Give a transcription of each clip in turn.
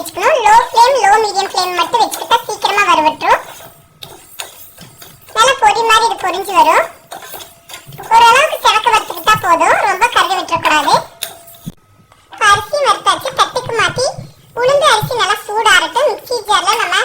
வச்சுக்கணும். Low flame low medium flame மட்டும் வச்சுக்கிட்டா சீக்கிரமாக வறுவட்டுரும் நல்லா பொடி மாதிரி இது பொரிஞ்சு வரும். ஓரளவுக்கு சிறக்க வறுத்துக்கிட்டா போதும். ரொம்ப கருக விட்டுறக்கூடாது. அரிசி வறுத்தாச்சு. தட்டுக்கு மாற்றி உளுந்து அரிசி நல்லா சூடாறட்டும். மிக்சி ஜாரில் நம்ம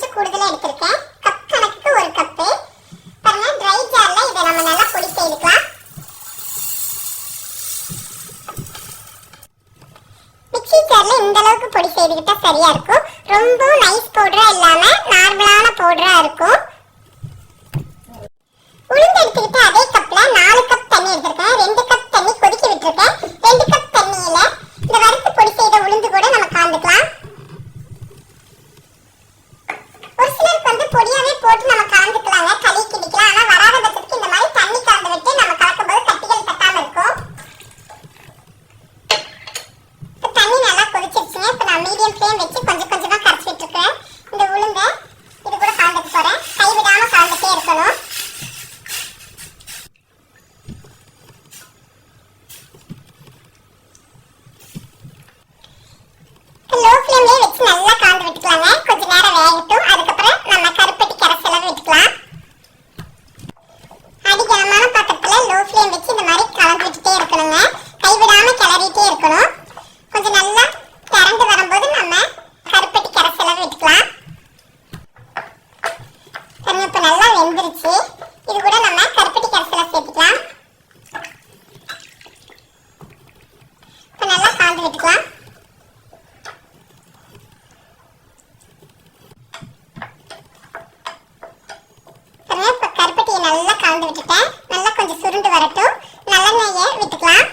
கொஞ்சம் கூடுதலாக எடுத்திருக்கேன். கப் கணக்குக்கு ஒரு கப்பு பாருங்க ட்ரை ஜாரில் இதை நம்ம நல்லா பொடி செய்துக்கலாம். மிக்சி ஜாரில் இந்த அளவுக்கு பொடி செய்துக்கிட்டா சரியா இருக்கும். ரொம்ப நைஸ் பவுடரா இல்லாம நார்மலான பவுடரா இருக்கும். உளுந்து எடுத்துக்கிட்டு அதே கப்ல நாலு கப் தண்ணி எடுத்திருக்கேன். ரெண்டு கப் தண்ணி கொதிக்க விட்டுருக்கேன். ரெண்டு கப் தண்ணியில இந்த வறுத்து பொடி செய்த உளுந்து கூட நம்ம கலந்துக்கலாம் ஒரு சிலருக்கு வந்து பொடியாவே போட்டு நம்ம கலந்துக்கலாங்க களி கிண்டிக்கலாம் ஆனா வராத பட்சத்துக்கு இந்த மாதிரி தண்ணி கலந்து விட்டு நம்ம கலக்கும்போது கட்டிகள் தட்டாம இருக்கும் இப்ப தண்ணி நல்லா கொதிச்சிருச்சுங்க இப்ப நான் மீடியம் ஃப்ளேம் வச்சு கொஞ்சம் கொஞ்சமா கரைச்சி விட்டுருக்கேன் இந்த உளுந்த இது கூட கலந்துக்க போறேன் கைவிடாம கலந்துட்டே இருக்கணும் லோ ஃப்ளேம்லயே வச்சு நல்லா கலந்து விட்டுக்கலாங்க கொஞ்ச நேரம் வேகட்டும் அதுக்கப்புறம் நம்ம கருப்பட்டி கரைசலை விட்டுக்கலாம் அடிகனமான பாத்திரத்துல லோ ஃப்ளேம் வச்சு இந்த மாதிரி கலந்து விட்டுட்டே இருக்கணுங்க கைவிடாம கிளறிட்டே இருக்கணும் கொஞ்சம் நல்லா திரண்டு வரும்போது நம்ம கருப்பட்டி கரைசலை விட்டுக்கலாம் பாருங்க இப்ப நல்லா வெந்துருச்சு. இது கூட நம்ம கருப்பட்டி கரைசலை சேர்த்துக்கலாம். இப்ப நல்லா சாந்து விட்டுக்கலாம். கருப்பட்டியை நல்லா கலந்து விட்டுட்டேன். நல்லா கொஞ்சம் சுருண்டு வரட்டும். நல்லெண்ணெயை விட்டுக்கலாம்.